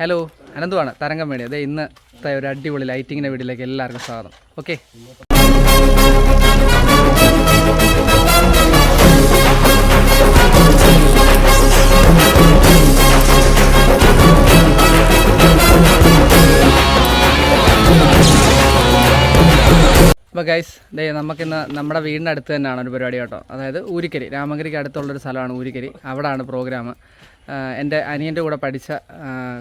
Hello അനന്തുവാണ് തരംഗം വേണി അതെ ഇന്നത്തെ ഒരു അടിപൊളി ലൈറ്റിങ്ങിന്റെ വീട്ടിലേക്ക് എല്ലാവർക്കും സ്വാഗതം. ഓക്കെ അപ്പോൾ ഗൈസ് ദേ നമുക്കിന്ന് നമ്മുടെ വീടിന്റെ അടുത്ത് തന്നെയാണ് ഒരു പരിപാടി കേട്ടോ. അതായത് ഊരിക്കരി. രാമങ്കരിക്ക് അടുത്തുള്ളൊരു സ്ഥലമാണ് ഊരിക്കരി. അവിടെയാണ് പ്രോഗ്രാം എന്റെ അനിയന്റെ കൂടെ പഠിച്ച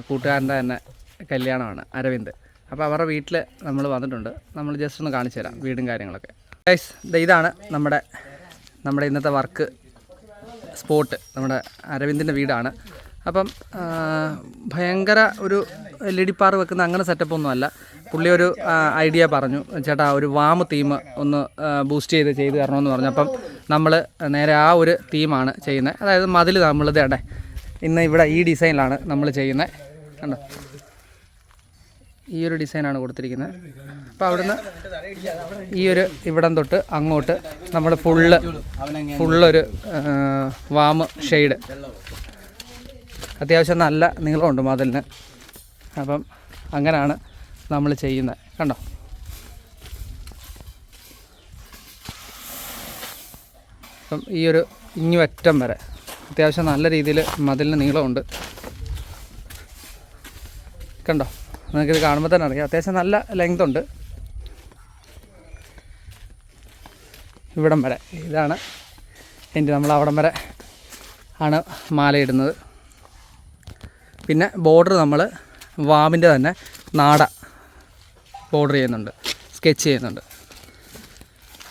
കൂട്ടുകാരന്റെ തന്നെ കല്യാണമാണ് അരവിന്ദ്. അപ്പോൾ അവരുടെ വീട്ടിൽ നമ്മൾ വന്നിട്ടുണ്ട്. നമ്മൾ ജസ്റ്റ് ഒന്ന് കാണിച്ചു തരാം വീടും കാര്യങ്ങളൊക്കെ. ഗൈസ് ഇതാണ് നമ്മുടെ നമ്മുടെ ഇന്നത്തെ വർക്ക് സ്പോട്ട് നമ്മുടെ അരവിന്ദിന്റെ വീടാണ്. അപ്പം ഭയങ്കര ഒരു ലിഡിപ്പാർ വെക്കുന്ന അങ്ങനെ സെറ്റപ്പ് അല്ല. പുള്ളി ഒരു ഐഡിയ പറഞ്ഞു. ചേട്ടാ ഒരു വാമ് തീം ഒന്ന് ബൂസ്റ്റ് ചെയ്ത് ചെയ്ത് തരണമെന്ന് പറഞ്ഞു. അപ്പം നമ്മൾ നേരെ ആ ഒരു തീമാണ് ചെയ്യുന്നത്. അതായത് മതിൽ ഇതേടെ ഇന്ന് ഇവിടെ ഈ ഡിസൈനിലാണ് നമ്മൾ ചെയ്യുന്നത്. കണ്ടോ? ഈ ഒരു ഡിസൈനാണ് കൊടുത്തിരിക്കുന്നത്. അപ്പോൾ അവിടുന്ന് ഈ ഒരു ഇവിടം തൊട്ട് അങ്ങോട്ട് നമ്മൾ ഫുള്ള് ഫുള്ളൊരു വാമ് ഷെയ്ഡ്. അത്യാവശ്യം നല്ല നീളമുണ്ട് മതിലിന്. അപ്പം അങ്ങനെയാണ് നമ്മൾ ചെയ്യുന്നത്. കണ്ടോ? അപ്പം ഈ ഒരു ഇങ്ങുവറ്റം വരെ. അത്യാവശ്യം നല്ല രീതിയിൽ മതിലിന് നീളമുണ്ട്. കണ്ടോ? നിങ്ങൾക്കിത് കാണുമ്പോൾ തന്നെ അറിയാം. അത്യാവശ്യം നല്ല ലെങ്ത് ഉണ്ട്. ഇവിടം വരെ. ഇതാണ് എന്റെ നമ്മൾ അവിടം വരെ ആണ് മാലയിടുന്നത്. പിന്നെ ബോർഡർ നമ്മൾ വാമിന്റെ തന്നെ നാട ബോർഡർ ചെയ്യുന്നുണ്ട്. സ്കെച്ച് ചെയ്യുന്നുണ്ട്.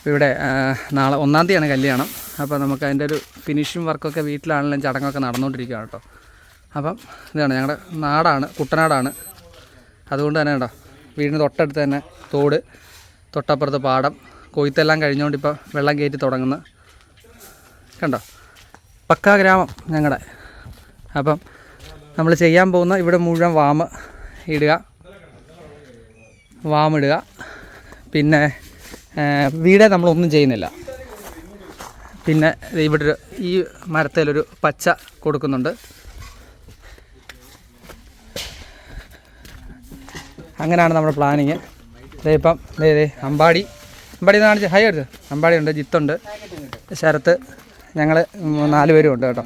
ഇവിടെ നാളെ ഒന്നാം തീയതിയാണ് കല്യാണം. അപ്പോൾ നമുക്ക് അതിന്റെ ഒരു ഫിനിഷിങ് വർക്കൊക്കെ വീട്ടിലാണെങ്കിലും ചടങ്ങൊക്കെ നടന്നുകൊണ്ടിരിക്കുകയാണ് കേട്ടോ. അപ്പം ഇതാണ് ഞങ്ങളുടെ നാടാണ് കുട്ടനാടാണ്. അതുകൊണ്ട് തന്നെ കേട്ടോ വീടിന് തൊട്ടടുത്ത് തന്നെ തോട് തൊട്ടപ്പുറത്ത് പാടം കൊയ്ത്തെല്ലാം കഴിഞ്ഞുകൊണ്ട് ഇപ്പോൾ വെള്ളം കയറ്റി തുടങ്ങുന്നു. കണ്ടോ പക്കാ ഗ്രാമം ഞങ്ങളുടെ അപ്പം നമ്മൾ ചെയ്യാൻ പോകുന്ന ഇവിടെ മുഴുവൻ വാമ് ഇടുക വാമിടുക പിന്നെ വീടേ നമ്മളൊന്നും ചെയ്യുന്നില്ല. പിന്നെ ഇവിടെ ഒരു ഈ മരത്തിലൊരു പച്ച കൊടുക്കുന്നുണ്ട്. അങ്ങനെയാണ് നമ്മുടെ പ്ലാനിങ്. ഇപ്പം അമ്പാടി. അമ്പാടി കാണിച്ച് ഹൈ എടുത്ത്? അമ്പാടി ഉണ്ട് ജിത്തുണ്ട്. ശരത്ത് ഞങ്ങൾ നാല് പേരും ഉണ്ട് കേട്ടോ.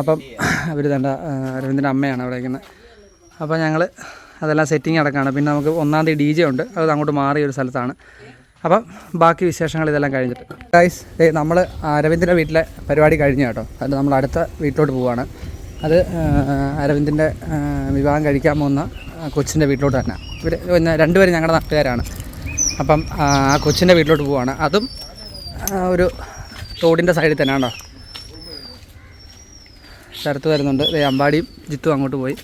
അപ്പം അവർ തണ്ട അരവിന്ദിന്റെ അമ്മയാണ് അവിടെ ഇരിക്കുന്നത് അപ്പോൾ ഞങ്ങൾ അതെല്ലാം സെറ്റിങ് അടക്കമാണ് പിന്നെ നമുക്ക് ഒന്നാം തീയതി ഡി ജെ ഉണ്ട്. അത് അങ്ങോട്ട് മാറിയ ഒരു സ്ഥലത്താണ്. അപ്പം ബാക്കി വിശേഷങ്ങൾ ഇതെല്ലാം കഴിഞ്ഞിട്ട്. ഗൈസ് നമ്മൾ അരവിന്ദിന്റെ വീട്ടിലെ പരിപാടി കഴിഞ്ഞു കേട്ടോ. അത് നമ്മൾ അടുത്ത വീട്ടിലോട്ട് പോവുകയാണ് അത് അരവിന്ദിന്റെ വിവാഹം കഴിക്കാൻ പോകുന്ന കൊച്ചിന്റെ വീട്ടിലോട്ട് തന്നെ. ഇവർ പിന്നെ രണ്ടുപേരും ഞങ്ങളുടെ നാട്ടുകാരാണ്. അപ്പം ആ കൊച്ചിന്റെ വീട്ടിലോട്ട് പോവാണ്. അതും ഒരു തോടിന്റെ സൈഡിൽ തന്നെ കേട്ടോ ശരത്ത് വരുന്നുണ്ട്. അമ്പാടിയും ജിത്തും അങ്ങോട്ട് പോയി.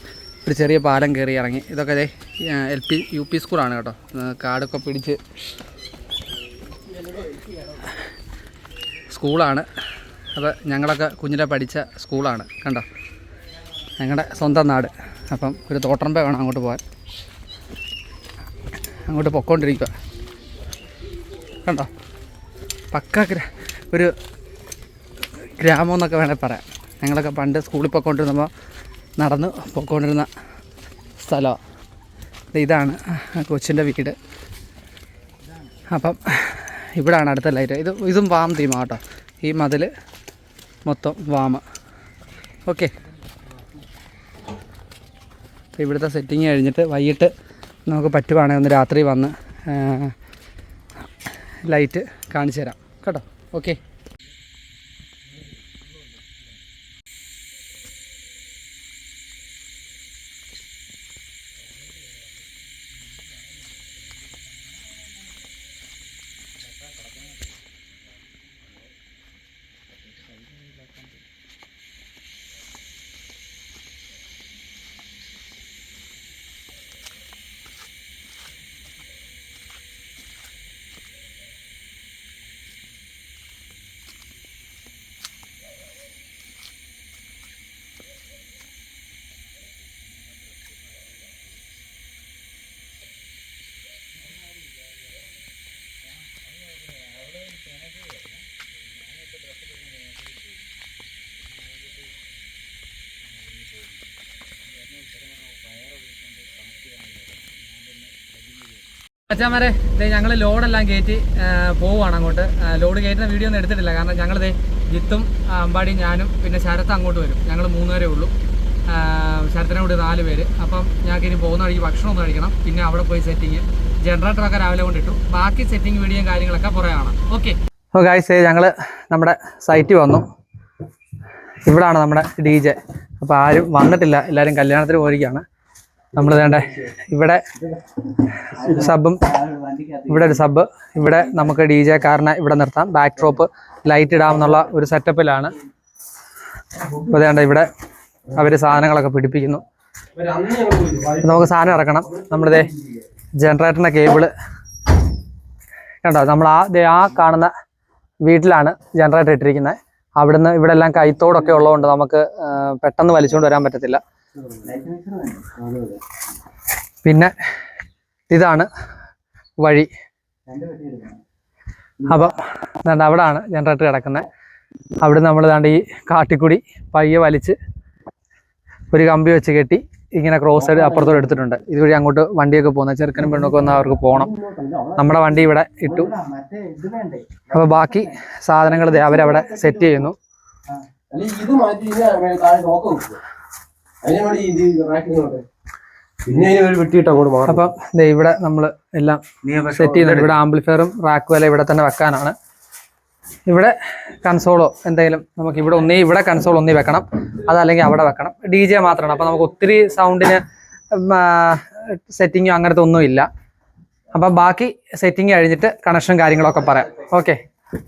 ഒരു ചെറിയ പാലം കയറി ഇറങ്ങി. ഇതൊക്കെ എൽ പി യു പി സ്കൂളാണ് കേട്ടോ. കാടൊക്കെ പിടിച്ച് സ്കൂളാണ്. അത് ഞങ്ങളൊക്കെ കുഞ്ഞിലെ പഠിച്ച സ്കൂളാണ്. കണ്ടോ? ഞങ്ങളുടെ സ്വന്തം നാട്. അപ്പം ഒരു തോട്ടറമ്പ വേണം അങ്ങോട്ട് പോകാൻ അങ്ങോട്ട് പൊക്കോണ്ടിരിക്കുക കണ്ടോ? പക്ക ഒരു ഗ്രാമം എന്നൊക്കെ വേണേൽ പറയാം. ഞങ്ങളൊക്കെ പണ്ട് സ്കൂളിൽ പൊക്കോണ്ടിരുന്നപ്പോൾ നടന്ന് പൊക്കോണ്ടിരുന്ന സ്ഥലമാണ് ഇതാണ് കൊച്ചിന്റെ വീട്. അപ്പം ഇവിടാണ് അടുത്ത ലൈറ്റ് ഇത് ഇതും വാം തീമാണ് കേട്ടോ. ഈ മതിൽ മൊത്തം വാമ ഓക്കെ ഇവിടുത്തെ സെറ്റിങ് കഴിഞ്ഞിട്ട് വൈകിട്ട് നമുക്ക് പറ്റുവാണെങ്കിൽ ഒന്ന് രാത്രി വന്ന് ലൈറ്റ് കാണിച്ചു തരാം കേട്ടോ? ഓക്കെ അച്ഛാമാരെ ഇതേ ഞങ്ങൾ ലോഡെല്ലാം കയറ്റി പോവുകയാണ് അങ്ങോട്ട്. ലോഡ് കയറ്റുന്ന വീഡിയോ ഒന്നും എടുത്തിട്ടില്ല. കാരണം ഞങ്ങൾ ദേ ജിത്തും അമ്പാടി ഞാനും പിന്നെ ശരത്ത് അങ്ങോട്ട് വരും. ഞങ്ങൾ മൂന്നുപേരേ ഉള്ളൂ. ശരത്തിനെ കൂടി നാല് പേര്. അപ്പം ഞങ്ങൾക്ക് ഇനി പോകുന്ന വഴിക്ക് ഭക്ഷണം ഒന്ന് കഴിക്കണം. പിന്നെ അവിടെ പോയി സെറ്റിങ്. ജനറേറ്ററൊക്കെ രാവിലെ കൊണ്ടിട്ടു ബാക്കി സെറ്റിംഗ് വീഡിയോയും കാര്യങ്ങളൊക്കെ പുറകെ കാണാം. ഓക്കെ. ഓ ഗായ്സ് ഞങ്ങൾ നമ്മുടെ സൈറ്റിൽ വന്നു. ഇവിടാണ് നമ്മുടെ ഡി ജെ. അപ്പോൾ ആരും വന്നിട്ടില്ല. എല്ലാവരും കല്യാണത്തിന് പോയിരിക്കുകയാണ്. നമ്മൾ വേണ്ട ഇവിടെ സബും ഇവിടെ ഒരു സബ് ഇവിടെ നമുക്ക് ഡി ജെ കാറിനെ ഇവിടെ നിർത്താം. ബാക്ക് ഡ്രോപ്പ് ലൈറ്റ് ഇടാം എന്നുള്ള ഒരു സെറ്റപ്പിലാണ് അപ്പോൾ വേണ്ട ഇവിടെ അവർ സാധനങ്ങളൊക്കെ പിടിപ്പിക്കുന്നു. നമുക്ക് സാധനം ഇറക്കണം. നമ്മളിതേ ജനറേറ്ററിന്റെ കേബിൾ കണ്ടോ? നമ്മൾ ആ ആ കാണുന്ന വീട്ടിലാണ് ജനറേറ്റർ ഇട്ടിരിക്കുന്നത് അവിടുന്ന് ഇവിടെ എല്ലാം കൈത്തോടൊക്കെ ഉള്ളതുകൊണ്ട് നമുക്ക് പെട്ടെന്ന് വലിച്ചുകൊണ്ട് വരാൻ പറ്റത്തില്ല. പിന്നെ ഇതാണ് വഴി. അപ്പം അവിടെ അവിടാണ് ജനറേറ്റർ കിടക്കുന്നത് അവിടെ നമ്മൾ ദാണ്ട് ഈ കാട്ടിക്കുടി പയ്യെ വലിച്ച് ഒരു കമ്പി വെച്ച് കെട്ടി ഇങ്ങനെ ക്രോസ് സൈഡ് അപ്പുറത്തോട് എടുത്തിട്ടുണ്ട്. ഇതുവഴി അങ്ങോട്ട് വണ്ടിയൊക്കെ പോകുന്ന ചെറുക്കനും പെണ്ണൊക്കെ വന്നാൽ അവർക്ക് പോകണം നമ്മുടെ വണ്ടി ഇവിടെ ഇട്ടു. അപ്പോൾ ബാക്കി സാധനങ്ങൾ അവരവിടെ സെറ്റ് ചെയ്യുന്നു. പിന്നെ ഒരു വെട്ടിയിട്ട് അങ്ങോട്ട് മാറും. അപ്പം ഇവിടെ നമ്മൾ എല്ലാം സെറ്റ് ചെയ്യുന്നുണ്ട് ഇവിടെ ആംപ്ലിഫയറും റാക്ക് വല ഇവിടെ തന്നെ വെക്കാനാണ്. ഇവിടെ കൺസോളോ എന്തെങ്കിലും നമുക്ക് ഇവിടെ ഒന്നേ ഇവിടെ കൺസോൾ ഒന്നേ വെക്കണം. അതല്ലെങ്കിൽ അവിടെ വെക്കണം. ഡി ജെ മാത്രമാണ്. അപ്പം നമുക്ക് ഒത്തിരി സൗണ്ടിന് സെറ്റിങ്ങോ അങ്ങനത്തെ ഒന്നും ഇല്ല. അപ്പം ബാക്കി സെറ്റിംഗ് കഴിഞ്ഞിട്ട് കണക്ഷൻ കാര്യങ്ങളൊക്കെ പറയാം. ഓക്കെ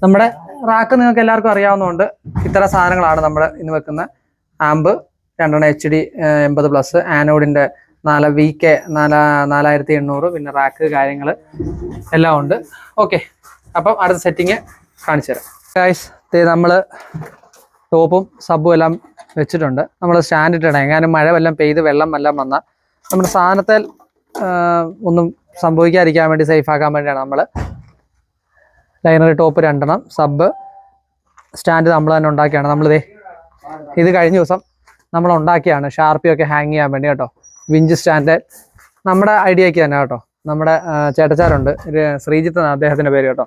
നമ്മുടെ റാക്ക് നിങ്ങൾക്ക് എല്ലാവർക്കും അറിയാവുന്നതുകൊണ്ട് ഇത്തരം സാധനങ്ങളാണ് നമ്മൾ ഇന്ന് വെക്കുന്ന ആമ്പ് രണ്ടെണ്ണം എച്ച് ഡി എൺപത് പ്ലസ് ആനോഡിന്റെ നാല് വി കെ നാലാ നാലായിരത്തി എണ്ണൂറ് പിന്നെ റാക്ക് കാര്യങ്ങൾ എല്ലാം ഉണ്ട്. ഓക്കെ അപ്പം അടുത്ത സെറ്റിങ് കാണിച്ചു തരാം. ഗൈസ് നമ്മൾ ടോപ്പും സബും എല്ലാം വെച്ചിട്ടുണ്ട്. നമ്മൾ സ്റ്റാൻഡ് ഇട്ടിടണം എങ്ങാനും മഴ വല്ലതും പെയ്ത് വെള്ളം എല്ലാം വന്നാൽ നമ്മുടെ സാധനത്തിൽ ഒന്നും സംഭവിക്കാതിരിക്കാൻ വേണ്ടി സേഫ് ആക്കാൻ വേണ്ടിയാണ് നമ്മൾ ലൈനറി ടോപ്പ് രണ്ടെണ്ണം സബ് സ്റ്റാൻഡ് നമ്മൾ തന്നെ ഉണ്ടാക്കിയാണ്. നമ്മളിതേ ഇത് കഴിഞ്ഞ ദിവസം നമ്മൾ ഉണ്ടാക്കിയാണ് ഷാർപ്പിയൊക്കെ ഹാങ് ചെയ്യാൻ വേണ്ടി കേട്ടോ. വിഞ്ച് സ്റ്റാൻഡ് നമ്മുടെ ഐഡിയയ്ക്ക് തന്നെ കേട്ടോ. നമ്മുടെ ചേട്ടച്ചാരുണ്ട്. ശ്രീജിത്ത് അദ്ദേഹത്തിന്റെ പേര് കേട്ടോ.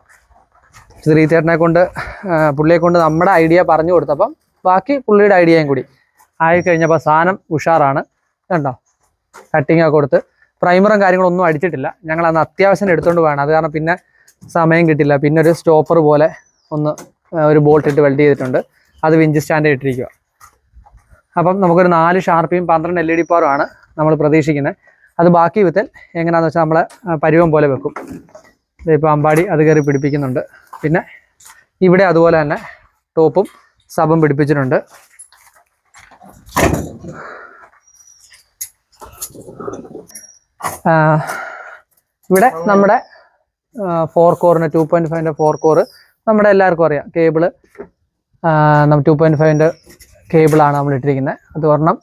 ശ്രീചേട്ടനെ കൊണ്ട് പുള്ളിയെ കൊണ്ട് നമ്മുടെ ഐഡിയ പറഞ്ഞു കൊടുത്തപ്പം ബാക്കി പുള്ളിയുടെ ഐഡിയയും കൂടി ആയി കഴിഞ്ഞപ്പോൾ സാധനം ഉഷാറാണ്. കണ്ടോ? കട്ടിങ് ഒക്കെ കൊടുത്ത്. പ്രൈമറും കാര്യങ്ങളൊന്നും അടിച്ചിട്ടില്ല. ഞങ്ങൾ അന്ന് അത്യാവശ്യം എടുത്തുകൊണ്ട് വേണം അത് കാരണം പിന്നെ സമയം കിട്ടില്ല. പിന്നെ ഒരു സ്റ്റോപ്പർ പോലെ ഒന്ന് ഒരു ബോൾട്ട് ഇട്ട് വെൽഡ് ചെയ്തിട്ടുണ്ട്. അത് വിഞ്ച് സ്റ്റാൻഡ് ഇട്ടിരിക്കുക അപ്പം നമുക്കൊരു നാല് ഷാർപ്പിയും പന്ത്രണ്ട് എൽ ഇ ഡി പവറുമാണ് നമ്മൾ പ്രതീക്ഷിക്കുന്നത്. അത് ബാക്കി വിത്തൽ എങ്ങനെയാണെന്ന് വെച്ചാൽ നമ്മൾ പരുവം പോലെ വെക്കും. ഇപ്പോൾ അമ്പാടി അത് കയറി പിടിപ്പിക്കുന്നുണ്ട്. പിന്നെ ഇവിടെ അതുപോലെ തന്നെ ടോപ്പും സബും പിടിപ്പിച്ചിട്ടുണ്ട്. ഇവിടെ നമ്മുടെ ഫോർ കോറിന് ടു പോയിന്റ് ഫൈവിന്റെ ഫോർ കോറ് നമ്മുടെ എല്ലാവർക്കും അറിയാം. കേബിൾ ടു പോയിന്റ് ഫൈവിന്റെ കേബിളാണ് നമ്മൾ ഇട്ടിരിക്കുന്നത്. അത് ഒരെണ്ണം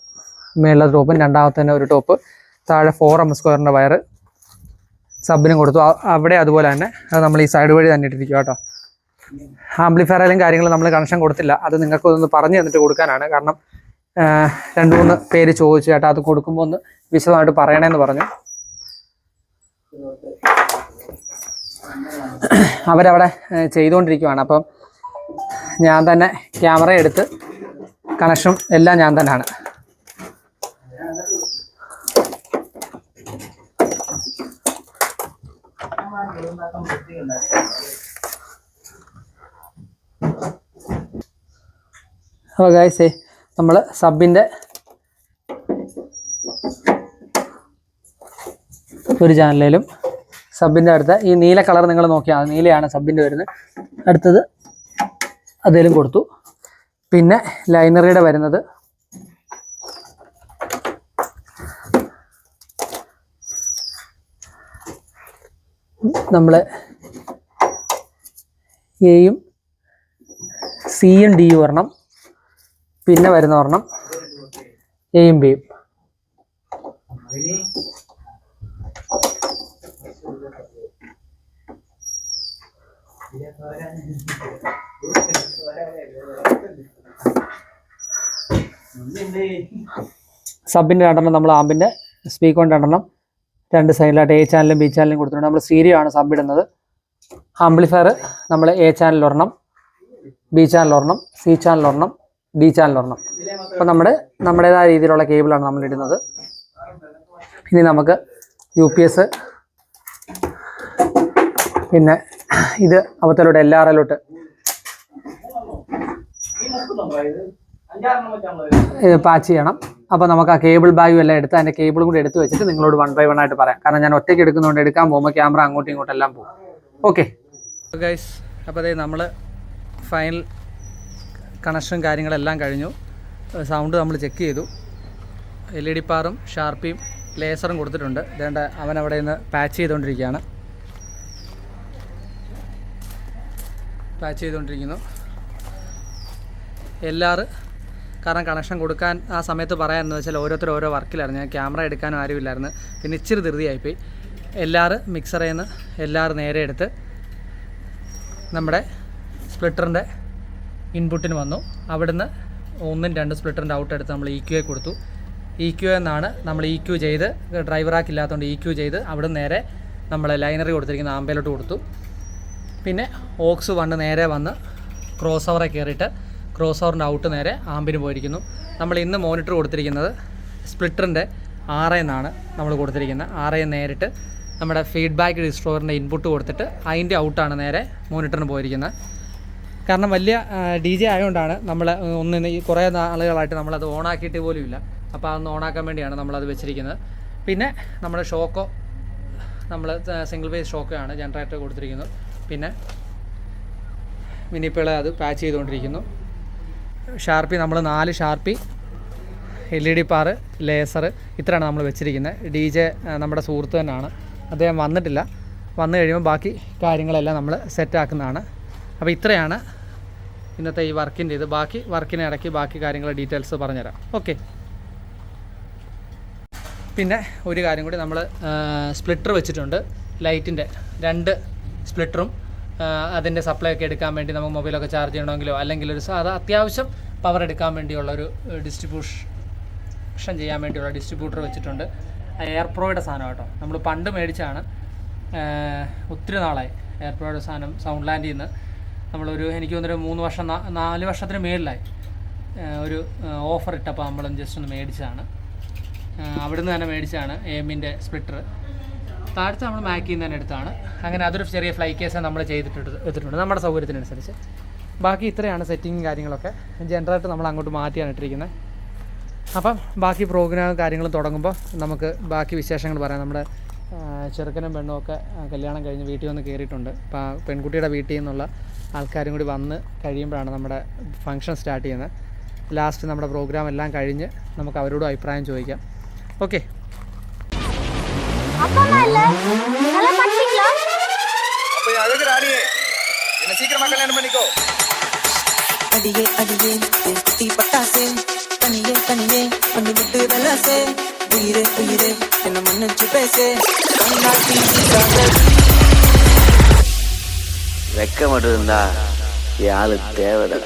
മേളിലെ ടോപ്പും രണ്ടാമത്തെ തന്നെ ഒരു ടോപ്പ് താഴെ ഫോർ എം സ്ക്വയറിന്റെ വയറ് സബിനും കൊടുത്തു. അവിടെ അതുപോലെ തന്നെ അത് നമ്മൾ ഈ സൈഡ് വഴി തന്നെ ഇട്ടിരിക്കും കേട്ടോ. ആംപ്ലിഫയറിലും കാര്യങ്ങളും നമ്മൾ കണക്ഷൻ കൊടുത്തില്ല. അത് നിങ്ങൾക്ക് ഒന്ന് പറഞ്ഞു തന്നിട്ട് കൊടുക്കാനാണ്. കാരണം രണ്ടു മൂന്ന് പേര് ചോദിച്ചു ചേട്ടാ അത് കൊടുക്കുമ്പോൾ ഒന്ന് വിശദമായിട്ട് പറയണേന്ന് പറഞ്ഞു. അവരവിടെ ചെയ്തുകൊണ്ടിരിക്കുവാണ്. അപ്പം ഞാൻ തന്നെ ക്യാമറ എടുത്ത് കണക്ഷനും എല്ലാം ഞാൻ തന്നെയാണ്. അപ്പോൾ ഗായ്സേ നമ്മൾ സബിന്റെ ഒരു ചാനലിലും സബിന്റെ അടുത്ത ഈ നീല കളർ നിങ്ങൾ നോക്കിയാൽ. നീലയാണ് സബിന്റെ വരുന്നത്. അടുത്തത് അതിലും കൊടുത്തു. പിന്നെ ലൈനറിയുടെ വരുന്നത്. നമ്മൾ എയും സിയും ഡിയും ഒരെണ്ണം. പിന്നെ വരുന്ന ഒരെണ്ണം എയും ബിയും സബിന്റെ രണ്ടെണ്ണം നമ്മൾ ആമ്പിന്റെ സ്പീക്കറിന്റെ രണ്ടെണ്ണം. രണ്ട് സൈഡിലായിട്ട് എ ചാനലും ബി ചാനലും കൊടുത്തിട്ടുണ്ട്. നമ്മൾ സ്റ്റീരിയോ ആണ് സബ് ഇടുന്നത്. ആംപ്ലിഫയർ നമ്മൾ എ ചാനൽ ഒരെണ്ണം ബി ചാനൽ ഒരെണ്ണം സി ചാനൽ ഒരെണ്ണം ഡി ചാനൽ ഒരെണ്ണം. അപ്പം നമ്മുടെ നമ്മുടേതായ രീതിയിലുള്ള കേബിളാണ് നമ്മൾ ഇടുന്നത്. ഇനി നമുക്ക് യു പി എസ് പിന്നെ ഇത് അവത്തലോട്ട് എൽ ആർ എല്ലോട്ട് പാച്ച് ചെയ്യണം. അപ്പോൾ നമുക്ക് ആ കേബിൾ ബാഗും എല്ലാം എടുത്ത് അതിന്റെ കേബിളും കൂടി എടുത്ത് വെച്ചിട്ട് നിങ്ങളോട് വൺ ബൈ വൺ ആയിട്ട് പറയാം. കാരണം ഞാൻ ഒറ്റയ്ക്ക് എടുക്കുന്നതുകൊണ്ട് എടുക്കാൻ പോകുമ്പോൾ ക്യാമറ അങ്ങോട്ടും ഇങ്ങോട്ടും എല്ലാം പോകും. ഓക്കെ ഗൈസ് അപ്പോൾ അതായത് നമ്മൾ ഫൈനൽ കണക്ഷൻ കാര്യങ്ങളെല്ലാം കഴിഞ്ഞു. സൗണ്ട് നമ്മൾ ചെക്ക് ചെയ്തു. എൽ ഇ ഡി പാറും ഷാർപ്പിയും ലേസറും കൊടുത്തിട്ടുണ്ട്. ഇതേണ്ട അവൻ അവിടെ നിന്ന് പാച്ച് ചെയ്തുകൊണ്ടിരിക്കുകയാണ് പാച്ച് ചെയ്തുകൊണ്ടിരിക്കുന്നു എല്ലാറ് കാരണം കണക്ഷൻ കൊടുക്കാൻ ആ സമയത്ത് പറയാമെന്ന് വെച്ചാൽ ഓരോരുത്തർ ഓരോ വർക്കിലായിരുന്നു. ഞാൻ ക്യാമറ എടുക്കാനും ആരുമില്ലായിരുന്നു പിന്നെ ഇച്ചിരി ധൃതിയായിപ്പോയി. എല്ലാറ് മിക്സറിൽ നിന്ന് എല്ലാറ് നേരെ എടുത്ത് നമ്മുടെ സ്പ്ലിറ്ററിന്റെ ഇൻപുട്ടിന് വന്നു. അവിടുന്ന് ഒന്നും രണ്ട് സ്പ്ലിറ്ററിന്റെ ഔട്ട് എടുത്ത് നമ്മൾ ഇ ക്യു കൊടുത്തു. ഇ ക്യു എന്നാണ് നമ്മൾ ഇ ക്യു ചെയ്ത് ഡ്രൈവർ ഇല്ലാത്തതുകൊണ്ട് ഇ ക്യു ചെയ്ത് അവിടെ നേരെ നമ്മൾ ലൈനറി കൊടുത്തിരിക്കുന്ന ആമ്പയിലോട്ട് കൊടുത്തു. പിന്നെ ഓക്സ് വണ്ട് നേരെ വന്ന് ക്രോസ് ഓവറെ കയറിയിട്ട് ക്രോസ് ഓവറിന്റെ ഔട്ട് നേരെ ആമ്പിന് പോയിരിക്കുന്നു. നമ്മൾ ഇന്ന് മോണിറ്റർ കൊടുത്തിരിക്കുന്നത് സ്പ്ലിറ്ററിന്റെ എ എന്നാണ് നമ്മൾ കൊടുത്തിരിക്കുന്നത്. എ നേരിട്ട് നമ്മുടെ ഫീഡ്ബാക്ക് ഡിസ്ട്രോവറിന്റെ ഇൻപുട്ട് കൊടുത്തിട്ട് അതിന്റെ ഔട്ടാണ് നേരെ മോണിറ്ററിന് പോയിരിക്കുന്നത്. കാരണം വലിയ ഡി ജെ ആയതുകൊണ്ടാണ് നമ്മൾ ഒന്ന് ഈ കുറേ നാളുകളായിട്ട് നമ്മളത് ഓണാക്കിയിട്ട് പോലും ഇല്ല. അപ്പോൾ അതൊന്ന് ഓണാക്കാൻ വേണ്ടിയാണ് നമ്മളത് വെച്ചിരിക്കുന്നത്. പിന്നെ നമ്മുടെ ഷോക്കോ നമ്മൾ സിംഗിൾ ഫേസ് ഷോക്കാണ് ജനറേറ്റർ കൊടുത്തിരിക്കുന്നത്. പിന്നെ മിനിപ്പിളെ അത് പാച്ച് ചെയ്തുകൊണ്ടിരിക്കുന്നു. ഷാർപ്പി നമ്മൾ നാല് Sharpy L E D par laser ഇത്രയാണ് നമ്മൾ വെച്ചിരിക്കുന്നത് ഡി ജെ നമ്മുടെ സുഹൃത്ത് തന്നെയാണ്. അദ്ദേഹം വന്നിട്ടില്ല. വന്നു കഴിയുമ്പോൾ ബാക്കി കാര്യങ്ങളെല്ലാം നമ്മൾ സെറ്റാക്കുന്നതാണ്. അപ്പോൾ ഇത്രയാണ് ഇന്നത്തെ ഈ വർക്കിന്റെ ഇത്. ബാക്കി വർക്കിന് ഇടയ്ക്ക് ബാക്കി കാര്യങ്ങൾ ഡീറ്റെയിൽസ് പറഞ്ഞുതരാം. ഓക്കെ. പിന്നെ ഒരു കാര്യം കൂടി നമ്മൾ സ്പ്ലിറ്റർ വെച്ചിട്ടുണ്ട്. ലൈറ്റിന്റെ രണ്ട് സ്പ്ലിറ്ററും അതിന്റെ സപ്ലൈ ഒക്കെ എടുക്കാൻ വേണ്ടി നമുക്ക് മൊബൈലൊക്കെ ചാർജ് ചെയ്യണമെങ്കിലോ അല്ലെങ്കിൽ ഒരു അത് അത്യാവശ്യം പവർ എടുക്കാൻ വേണ്ടിയുള്ള ഒരു ഡിസ്ട്രിബ്യൂഷൻ ചെയ്യാൻ വേണ്ടിയുള്ള ഡിസ്ട്രിബ്യൂട്ടർ വെച്ചിട്ടുണ്ട്. എയർ പ്രോയുടെ സാധനം കേട്ടോ. നമ്മൾ പണ്ട് മേടിച്ചാണ്. ഒത്തിരി നാളായി എയർ പ്രോയുടെ സാധനം സൗണ്ട് ലാൻഡിൽ നിന്ന് നമ്മളൊരു എനിക്ക് തോന്നുന്നൊരു മൂന്ന് വർഷം നാല് വർഷത്തിന് മേളിലായി. ഒരു ഓഫർ ഇട്ടപ്പോൾ നമ്മൾ ജസ്റ്റ് ഒന്ന് മേടിച്ചതാണ്. അവിടുന്ന് തന്നെ മേടിച്ചാണ് എമ്മിന്റെ സ്പ്ലിറ്റർ താഴത്തെ നമ്മൾ മാക്കിൽ നിന്ന് തന്നെ എടുത്താണ്. അങ്ങനെ അതൊരു ചെറിയ ഫ്ലൈ കേസ് നമ്മൾ ചെയ്തിട്ടുണ്ട് എടുത്തിട്ടുണ്ട്. നമ്മുടെ സൗകര്യത്തിനനുസരിച്ച്. ബാക്കി ഇത്രയാണ് സെറ്റിങ്ങും കാര്യങ്ങളൊക്കെ. ജനറേറ്റർ നമ്മൾ അങ്ങോട്ട് മാറ്റിയാണ് ഇട്ടിരിക്കുന്നത്. അപ്പം ബാക്കി പ്രോഗ്രാം കാര്യങ്ങളും തുടങ്ങുമ്പോൾ നമുക്ക് ബാക്കി വിശേഷങ്ങൾ പറയാം. നമ്മുടെ ചെറുക്കനും പെണ്ണും ഒക്കെ കല്യാണം കഴിഞ്ഞ് വീട്ടിൽ വന്ന് കയറിയിട്ടുണ്ട് അപ്പോൾ ആ പെൺകുട്ടിയുടെ വീട്ടിൽ നിന്നുള്ള ആൾക്കാരും കൂടി വന്ന് കഴിയുമ്പോഴാണ് നമ്മുടെ ഫംഗ്ഷൻ സ്റ്റാർട്ട് ചെയ്യുന്നത്. ലാസ്റ്റ് നമ്മുടെ പ്രോഗ്രാം എല്ലാം കഴിഞ്ഞ് നമുക്ക് അവരോടും അഭിപ്രായം ചോദിക്കാം. ഓക്കെ அப்பாலாம் இல்ல? நல்லா படிச்சீங்களா போய் அழுகிற அடியே. என்ன சீக்கிரமா கல்யாணம் பண்ணிக்கோ. அடியே அடியே தீ பட்டாசே. தனியே தனியே பண்ணி விட்டு வெல்லாசே உயிரே உயிரே என்ன மன்னிச்சு பேசே. வெக்க மட்டும் இருந்தா ஆளு தேவைடா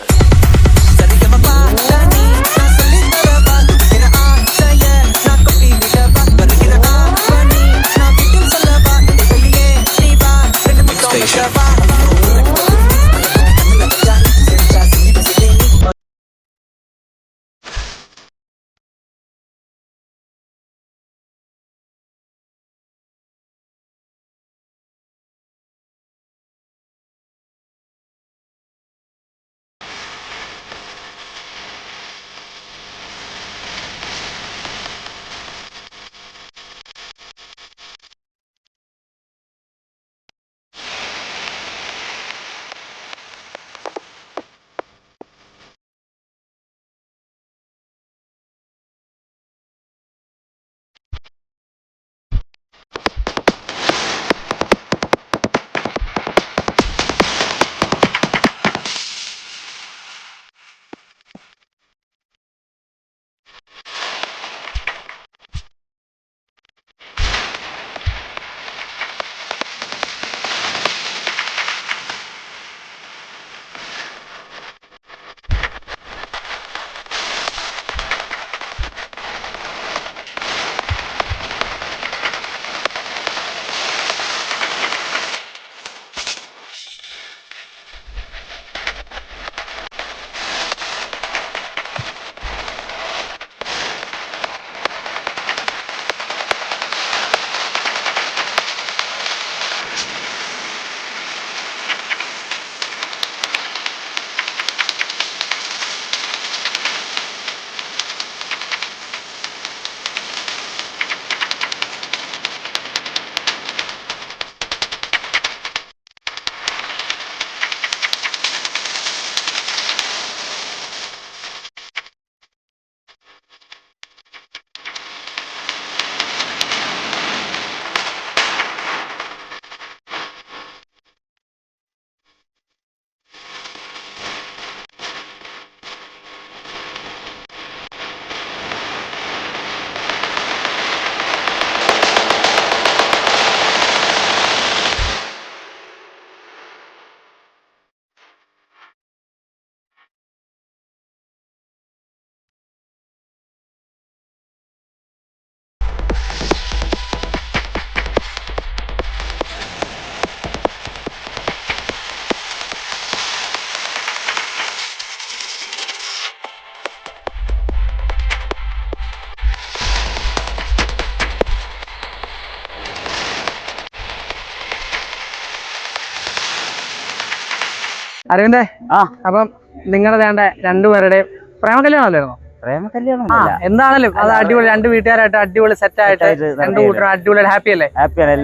അരവിന്ദേ ആ. അപ്പം നിങ്ങളുടെ വേണ്ട രണ്ടുപേരുടെയും പ്രേമ കല്യാണമല്ലായിരുന്നോ പ്രേമ കല്യാണം എന്താണല്ലോ? അത് അടിപൊളി രണ്ട് വീട്ടുകാരായിട്ട് അടിപൊളി സെറ്റ് ആയിട്ട് രണ്ട്. കൂട്ടരും അടിപൊളി ഹാപ്പി അല്ലേ?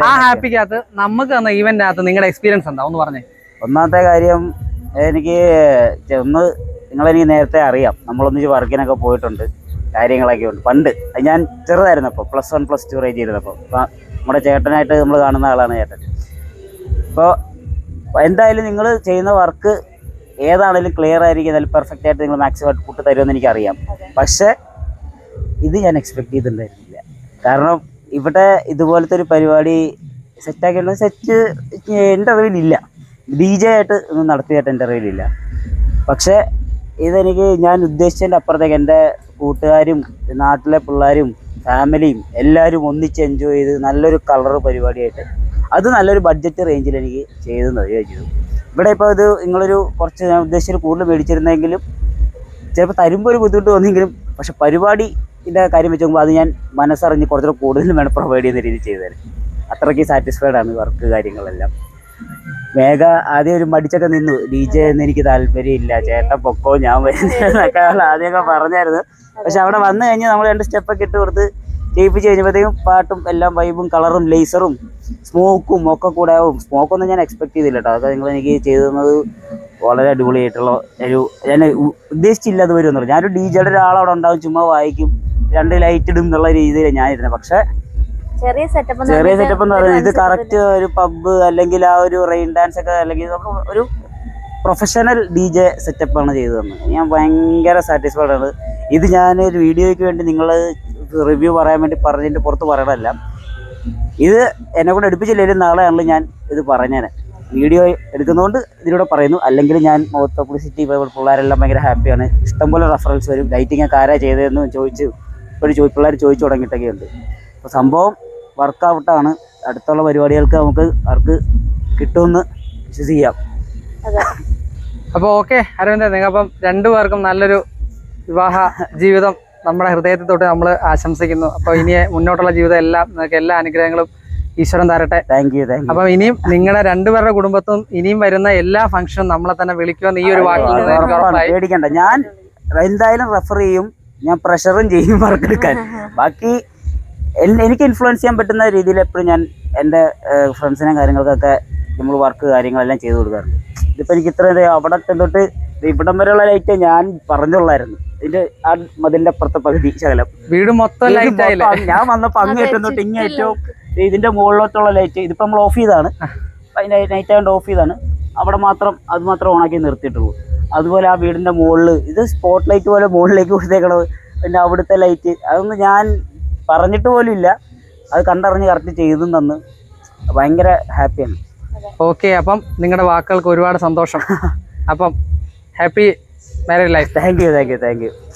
ആ. ഹാപ്പിക്കകത്ത് നമുക്ക് തന്ന ഈവന്റിനകത്ത് നിങ്ങളുടെ എക്സ്പീരിയൻസ് എന്താ? ഒന്ന് പറഞ്ഞേ. ഒന്നാമത്തെ കാര്യം എനിക്ക് ഒന്ന് നിങ്ങളെനിക്ക് നേരത്തെ അറിയാം. നമ്മളൊന്നിച്ച് വർക്കിനൊക്കെ പോയിട്ടുണ്ട്. കാര്യങ്ങളൊക്കെ ഉണ്ട്. പണ്ട് അത് ഞാൻ ചെറുതായിരുന്നപ്പോൾ plus one plus two range ചെയ്തപ്പോൾ നമ്മുടെ ചേട്ടനായിട്ട് നമ്മൾ കാണുന്ന ആളാണ് ചേട്ടൻ. അപ്പോൾ എന്തായാലും നിങ്ങൾ ചെയ്യുന്ന വർക്ക് ഏതാണെങ്കിലും ക്ലിയർ ആയിരിക്കും അതിൽ പെർഫെക്റ്റ് ആയിട്ട് നിങ്ങൾ മാക്സിമം ഔട്ട്പുട്ട് തരുമെന്ന് എനിക്കറിയാം. പക്ഷേ ഇത് ഞാൻ എക്സ്പെക്ട് ചെയ്തിട്ടുണ്ടായിരുന്നില്ല. കാരണം ഇവിടെ ഇതുപോലത്തെ ഒരു പരിപാടി സെറ്റാക്കിയുള്ള സെറ്റ് എന്റെ അറിവിലില്ല. ഡി ജെ ആയിട്ട് ഒന്നും നടത്തിയായിട്ട് എന്റെ അറിവിലില്ല. പക്ഷേ ഇതെനിക്ക് ഞാൻ ഉദ്ദേശിച്ചതിന്റെ അപ്പുറത്തേക്ക് എന്റെ കൂട്ടുകാരും നാട്ടിലെ പിള്ളേരും ഫാമിലിയും എല്ലാവരും ഒന്നിച്ച് എൻജോയ് ചെയ്ത് നല്ലൊരു കളർ പരിപാടിയായിട്ട് അത് നല്ലൊരു ബഡ്ജറ്റ് റേഞ്ചിൽ എനിക്ക് ചെയ്തു ചെയ്തു. ഇവിടെ ഇപ്പോൾ ഇത് നിങ്ങളൊരു കുറച്ച് ഞാൻ ഉദ്ദേശിച്ചൊരു കൂടുതൽ മേടിച്ചിരുന്നെങ്കിലും ചിലപ്പോൾ തരുമ്പോൾ ഒരു ബുദ്ധിമുട്ട് തോന്നിയെങ്കിലും പക്ഷെ പരിപാടിന്റെ കാര്യം വെച്ച് നോക്കുമ്പോൾ അത് ഞാൻ മനസ്സറിഞ്ഞ് കുറച്ചുകൂടെ കൂടുതലും വേണം പ്രൊവൈഡ് ചെയ്യുന്ന രീതിയിൽ ചെയ്തു തരാം അത്രയ്ക്ക് സാറ്റിസ്ഫൈഡ് ആണ് വർക്ക് കാര്യങ്ങളെല്ലാം. വേഗ ആദ്യം ഒരു മടിച്ചൊക്കെ നിന്നു. ഡി ജെ എന്ന് എനിക്ക് താല്പര്യമില്ല. ചേട്ടൻ പൊക്കോ ഞാൻ വരുന്നൊക്കെ ആദ്യമൊക്കെ പറഞ്ഞായിരുന്നു. പക്ഷെ അവിടെ വന്നു കഴിഞ്ഞാൽ നമ്മൾ രണ്ട് സ്റ്റെപ്പൊക്കെ ഇട്ട് കൊടുത്ത് ചെയ്യിപ്പിച്ച് കഴിഞ്ഞപ്പോഴത്തേക്കും പാട്ടും എല്ലാം വൈബും കളറും ലേസറും സ്മോക്കും ഒക്കെ കൂടെ ആവും. സ്മോക്കൊന്നും ഞാൻ എക്സ്പെക്ട് ചെയ്തില്ല കേട്ടോ അതൊക്കെ നിങ്ങൾ എനിക്ക് ചെയ്തു തന്നത് വളരെ അടിപൊളിയായിട്ടുള്ള ഒരു ഞാൻ ഉദ്ദേശിച്ചില്ല അത് വരും എന്നുള്ളത് ഞാനൊരു ഡി ജെയുടെ ഒരാളവിടെ ഉണ്ടാവും ചുമ്മാ വായിക്കും രണ്ട് ലൈറ്റ് ഇടും എന്നുള്ള രീതിയിലാണ് ഞാനിരുന്നത് പക്ഷേ ചെറിയ സെറ്റപ്പ് ചെറിയ സെറ്റപ്പ് എന്ന് പറയുന്നത് ഇത് കറക്റ്റ് ഒരു പബ്ബ് അല്ലെങ്കിൽ ആ ഒരു റെയിൻ ഡാൻസ് ഒക്കെ അല്ലെങ്കിൽ ഒരു പ്രൊഫഷണൽ ഡി ജെ സെറ്റപ്പാണ് ചെയ്തു തന്നത്. ഞാൻ ഭയങ്കര സാറ്റിസ്ഫൈഡ് ആണ്. ഇത് ഞാൻ ഒരു വീഡിയോയ്ക്ക് വേണ്ടി നിങ്ങൾ റിവ്യൂ പറയാൻ വേണ്ടി പറഞ്ഞതിന്റെ പുറത്ത് പറയണമല്ല ഇത് എന്നെ കൊണ്ട് എടുപ്പിച്ചില്ലെങ്കിലും നാളെയാണല്ലോ ഞാൻ ഇത് പറഞ്ഞേനെ. വീഡിയോ എടുക്കുന്നതുകൊണ്ട് ഇതിലൂടെ പറയുന്നു. അല്ലെങ്കിൽ ഞാൻ മൗത്ത് പബ്ലിസിറ്റി പിള്ളേരെല്ലാം ഭയങ്കര ഹാപ്പിയാണ് ഇഷ്ടംപോലെ റെഫറൻസ് വരും. ലൈറ്റിംഗ് ഒക്കെ ആരാ ചെയ്തതെന്ന് ചോദിച്ച് ഒരു ചോദി പിള്ളേർ ചോദിച്ചു തുടങ്ങിയിട്ടൊക്കെ ഉണ്ട്. അപ്പോൾ സംഭവം വർക്കൗട്ടാണ് അടുത്തുള്ള പരിപാടികൾക്ക് നമുക്ക് അവർക്ക് കിട്ടുമെന്ന് വിശ്വസിക്കാം. അപ്പോൾ ഓക്കെ അരവിന്ദ് നിങ്ങൾ അപ്പം രണ്ടുപേർക്കും നല്ലൊരു വിവാഹ ജീവിതം നമ്മുടെ ഹൃദയത്തിൽ തൊട്ട് നമ്മൾ ആശംസിക്കുന്നു. അപ്പോൾ ഇനി മുന്നോട്ടുള്ള ജീവിതം എല്ലാം നിങ്ങൾക്ക് എല്ലാ അനുഗ്രഹങ്ങളും ഈശ്വരൻ തരട്ടെ. താങ്ക് യു താങ്ക് യു അപ്പം ഇനിയും നിങ്ങളുടെ രണ്ടുപേരുടെ കുടുംബത്തും ഇനിയും വരുന്ന എല്ലാ ഫംഗ്ഷനും നമ്മളെ തന്നെ വിളിക്കുമെന്ന് ഈ ഒരു വാക്കിൽ പേടിക്കണ്ട. ഞാൻ എന്തായാലും റെഫർ ചെയ്യും. ഞാൻ പ്രഷറും ചെയ്യും വർക്കെടുക്കാൻ ബാക്കി എനിക്ക് ഇൻഫ്ലുവൻസ് ചെയ്യാൻ പറ്റുന്ന രീതിയിൽ എപ്പോഴും ഞാൻ എന്റെ ഫ്രണ്ട്സിനെ കാര്യങ്ങൾക്കൊക്കെ നമ്മൾ വർക്ക് കാര്യങ്ങളെല്ലാം ചെയ്തു കൊടുക്കാറുണ്ട്. ഇതിപ്പോൾ എനിക്ക് ഇത്ര ഇത് അവിടെ തൊട്ട് ഇവിടം വരെയുള്ള ലൈറ്റ് ഞാൻ പറഞ്ഞുള്ളായിരുന്നു. ഇതിന്റെ ആ മതിലിന്റെ അപ്പുറത്തെ പകുതി ശകലം. വീട് മൊത്തം ലൈറ്റ് ആയില്ലേ? ഞാൻ ഞാൻ വന്നപ്പോൾ ഏറ്റവും തൊട്ട് ഇങ്ങേറ്റവും ഇതിന്റെ മുകളിലോട്ടുള്ള ലൈറ്റ് ഇതിപ്പോ നമ്മൾ ഓഫ് ചെയ്താണ് നൈറ്റ് ആയതുകൊണ്ട് ഓഫ് ചെയ്താണ് അവിടെ മാത്രം അത് മാത്രം ഓണാക്കി നിർത്തിയിട്ടുള്ളൂ. അതുപോലെ ആ വീടിന്റെ മുകളിൽ ഇത് സ്പോട്ട് ലൈറ്റ് പോലെ മുകളിലേക്ക് കൊടുത്തേക്കണത്. പിന്നെ അവിടുത്തെ ലൈറ്റ് അതൊന്നും ഞാൻ പറഞ്ഞിട്ട് പോലും ഇല്ല. അത് കണ്ടറിഞ്ഞ് കറക്റ്റ് ചെയ്തും തന്ന്. ഭയങ്കര ഹാപ്പിയാണ് ഓക്കെ അപ്പം നിങ്ങളുടെ വാക്കുകൾക്ക് ഒരുപാട് സന്തോഷം. അപ്പം happy married life thank you thank you thank you